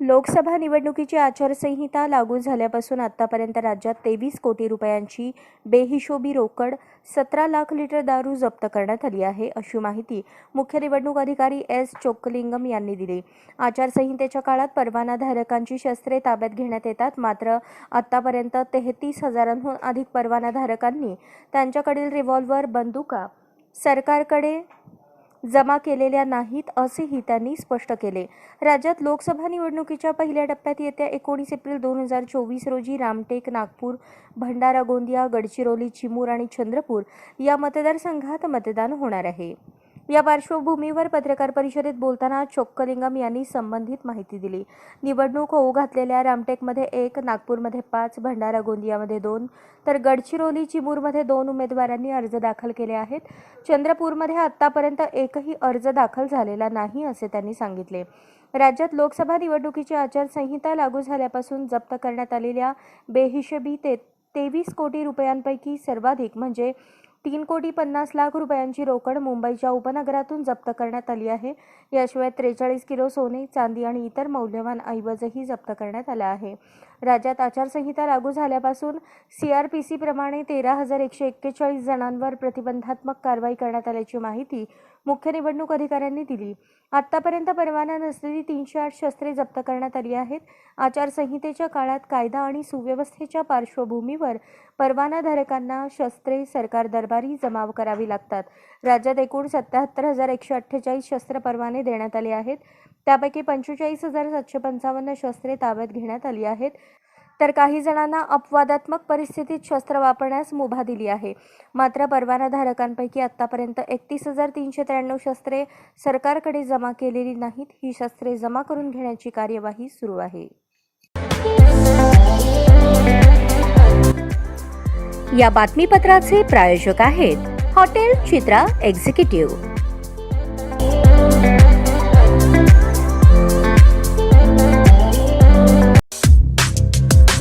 लोकसभा निवडणुकीची आचारसंहिता लागू झाल्यापासून आतापर्यंत राज्यात तेवीस कोटी रुपयांची बेहिशोबी रोकड सतरा लाख लिटर दारू जप्त करण्यात आली आहे अशी माहिती मुख्य निवडणूक अधिकारी एस चोक्कलिंगम यांनी दिली. आचारसंहितेच्या काळात परवानाधारकांची शस्त्रे ताब्यात घेण्यात येतात मात्र आतापर्यंत तेहतीस हजारांहून अधिक परवानाधारकांनी त्यांच्याकडील रिव्हॉल्व्हर बंदुका सरकारकडे जमा केलेल्या नाहीत असेही त्यांनी स्पष्ट केले. राज्यात लोकसभा निवडणुकीच्या पहिल्या टप्प्यात येत्या एकोणीस एप्रिल दोन हजार चोवीस रोजी रामटेक नागपूर भंडारा गोंदिया गडचिरोली चिमूर आणि चंद्रपूर या मतदारसंघात मतदान होणार आहे. या पार्श्वभूमीवर पत्रकार परिषदेत बोलताना चोक्कलिंगम यांनी संबंधित माहिती दिली. निवडणूक होऊ घातलेल्या रामटेकमध्ये एक नागपूरमध्ये पाच भंडारा गोंदियामध्ये दोन तर गडचिरोली चिमूरमध्ये दोन उमेदवारांनी अर्ज दाखल केले आहेत. चंद्रपूरमध्ये आत्तापर्यंत एकही अर्ज दाखल झालेला नाही असे त्यांनी सांगितले. राज्यात लोकसभा निवडणुकीची आचारसंहिता लागू झाल्यापासून जप्त करण्यात आलेल्या बेहिशेबी ते तेवीस कोटी रुपयांपैकी सर्वाधिक म्हणजे तीन कोटी पन्नास लाख रुपयांची रोकड मुंबईच्या उपनगरातून जप्त करण्यात आली आहे. याशिवाय त्रेचाळीस किलो सोने चांदी आणि इतर मौल्यवान ऐवजही जप्त करण्यात आला आहे. राज्यात आचारसंहिता लागू झाल्यापासून सी आर पी सीप्रमाणे तेरा हजार एकशे एक्केचाळीस जणांवर प्रतिबंधात्मक कारवाई करण्यात आल्याची माहिती मुख्य निवडणूक अधिकाऱ्यांनी दिली. आत्तापर्यंत परवाना नसलेली तीनशे आठ शस्त्रे जप्त करण्यात आली आहेत. आचारसंहितेच्या काळात कायदा आणि सुव्यवस्थेच्या पार्श्वभूमीवर परवानाधारकांना शस्त्रे सरकार दरबारी जमाव करावी लागतात. राज्यात एकूण सत्याहत्तर हजार एकशे अठ्ठेचाळीस शस्त्र परवाने देण्यात आले आहेत. त्यापैकी पंचेचाळीस हजार सातशे पंचावन्न शस्त्रे ताब्यात घेण्यात आली आहेत. तर काही जणांना अपवादात्मक परिस्थितीत शस्त्र वापरण्यास मुभा दिली आहे. मात्र परवानाधारकांपैकी आतापर्यंत एकतीस हजार तीनशे त्र्याण्णव शस्त्रे सरकारकडे जमा केलेली नाहीत. ही शस्त्रे जमा करून घेण्याची कार्यवाही सुरू आहे. या बातमीपत्राचे प्रायोजक आहेत हॉटेल चित्रा एक्झिक्युटिव्ह.